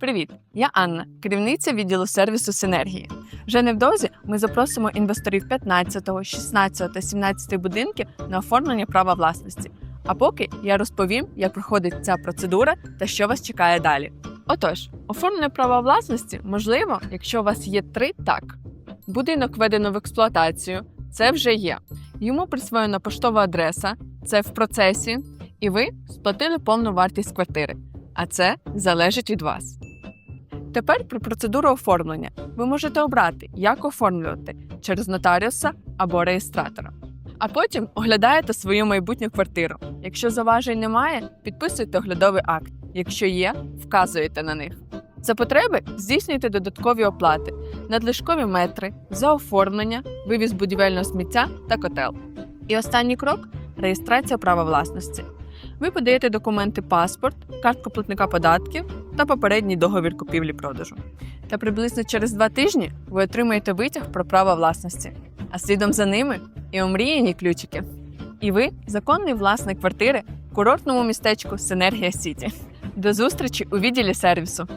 Привіт, я Анна, керівниця відділу сервісу Синергії. Вже невдовзі ми запросимо інвесторів 15, 16 та 17 будинків на оформлення права власності. А поки я розповім, як проходить ця процедура та що вас чекає далі. Отож, оформлення права власності можливо, якщо у вас є три так. Будинок введено в експлуатацію, це вже є. Йому присвоєна поштова адреса, це в процесі, і ви сплатили повну вартість квартири. А це залежить від вас. Тепер про процедуру оформлення ви можете обрати, як оформлювати через нотаріуса або реєстратора. А потім оглядаєте свою майбутню квартиру. Якщо заважень немає, підписуйте оглядовий акт. Якщо є, вказуєте на них. За потреби здійснюйте додаткові оплати, надлишкові метри, за оформлення, вивіз будівельного сміття та котел. І останній крок реєстрація права власності. Ви подаєте документи паспорт, картку платника податків та попередній договір купівлі-продажу. Та приблизно через два тижні ви отримаєте витяг про право власності, а слідом за ними і омріяні ключики. І ви законний власник квартири в курортному містечку Синергія Сіті. До зустрічі у відділі сервісу.